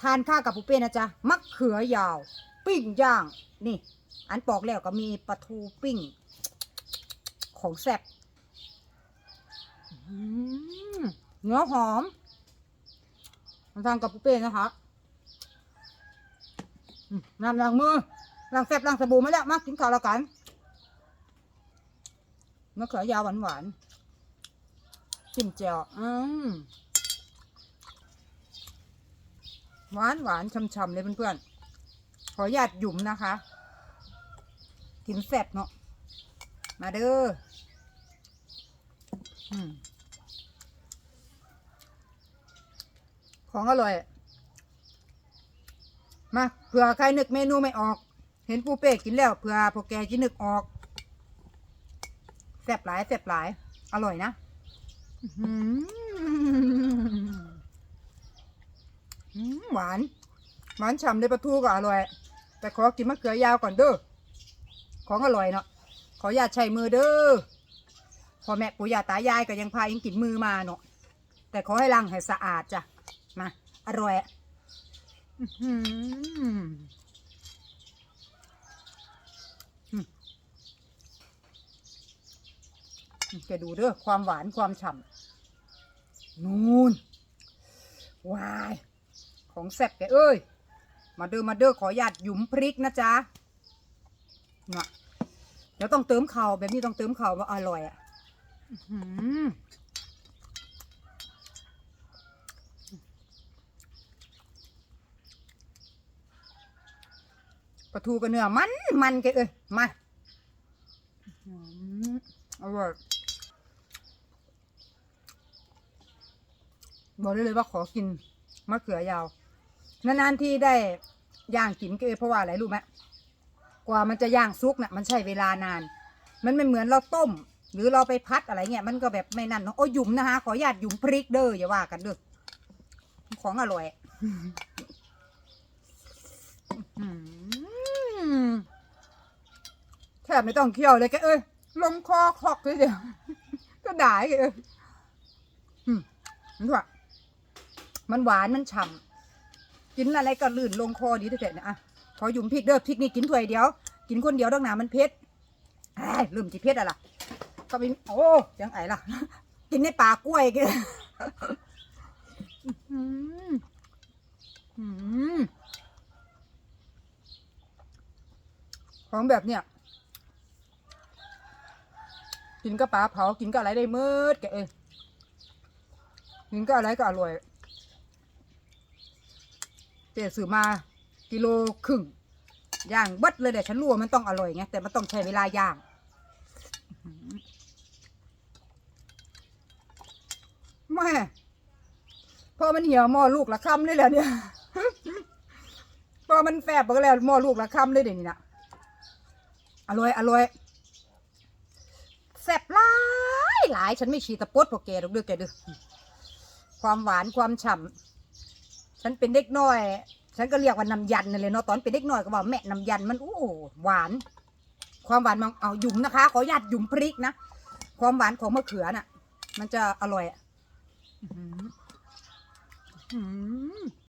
ทานข้าวกับปูเป้นะจ๊ะมะเขือยาว ปิ้งย่าง นี่ อันปอกแล้วก็มีปลาทูปิ้ง ของแซ่บเนื้อหอมทานกับปูเป้นะคะน้ำล้างมือล้างแซ่บล้างสบู่มาแล้วมากินข้าวแล้วกันมะเขือยาวหวานหวานๆจิ้มแจ่วอืม หวานหวานช่ำๆเลยเพื่อนๆ ขอหยาดหยุมนะคะ กินแซ่บเนาะ มาเด้อของอร่อย มาเผื่อใครนึกเมนูไม่ออก เห็นปูเป้กินแล้วเผื่อพวกแกจะนึกออกแซ่บหลายแซ่บหลาย อร่อยนะ อือ อืม หวาน หวานฉ่ำเลยปลาทูก็อร่อย แต่ขอกินมะเขือยาวก่อนเด้อ ของอร่อยเนาะ ขออย่าใช้มือเด้อ พ่อแม่ปู่ย่าตายายก็ยังพายังกินมือมาเนาะ แต่ขอให้ล้างให้สะอาดจ้ะ มา อร่อยอืมแกดูเด้อความหวานความฉ่ำนูนวาย ของแซ่บแกเอ้ย มาเด้อมาเด้อขอหยาดหยุมพริกนะจ๊ะน่ะเดี๋ยวต้องเติมเข่าแบบนี้ต้องเติมเข่าว่าอร่อยอะปลาทูกับเนื้อมันมันแกเอ้ยมาอร่อยบอกได้เลยว่าขอกินมะเขือยาว นานๆที่ได้ย่างกินก็เอเพราะว่าอะไรรู้ไหมกว่ามันจะย่างซุกน่ะมันใช้เวลานาน มันไม่เหมือนเราต้ม หรือเราไปพัดอะไรเงี้ยมันก็แบบไม่นั่นเนาะโอ้ยหยุมนะคะขออนุญาตหยุมพริกเด้ออย่าว่ากันเด้อของอร่อยแทบไม่ต้องเคี่ยวเลยแกเอ้ยลงคอคอกเลยเดียวก็ได้แกเอ้ยอืมนี่ว่ามันหวานมันฉ่ำ กินอะไรก็ลื่นลงคอดีที่สุดนะอะขอหยุมพริกเด้อพริกนี่กินถ้วยเดียว กินคนเดียวดังหนามันเผ็ดไอ้ลืมจีเผ็ดอะล่ะก็ไปโอ้ยังไงล่ะ กินในป่ากล้วยกันอื้อหืออื้อหือของแบบเนี้ยกินกับปลาเผากินกับอะไรได้มืดแกเองกินกับอะไรก็อร่อย เจ๊ซื้อมากิโลครึ่งย่างเบัดเลยเดี๋ยวฉันรู้ว่ามันต้องอร่อยไงแต่มันต้องใช้เวลาย่างแม่พอมันเหี่ยวหม้อลูกละคำเลยแหละเนี่ยพอมันแฟบไปแล้วหม้อลูกละคำเลยเดี๋ยวนี้นะอร่อยอร่อยแซ่บหลายหลาย ฉันไม่ชีตะปดพวกแกดอกเด้อแกด้อความหวานความฉ่ำ ฉันเป็นเด็กน้อย ฉันก็เรียกว่าน้ำยันนั่นเลยเนาะตอนเป็นเด็กน้อยก็บอกแม่น้ำยันมันอู้หวาน ความหวานมันเอาหยุ่มนะคะ ขออนุญาตหยุ่มพริกนะความหวานของมะเขือน่ะ มันจะอร่อยอะ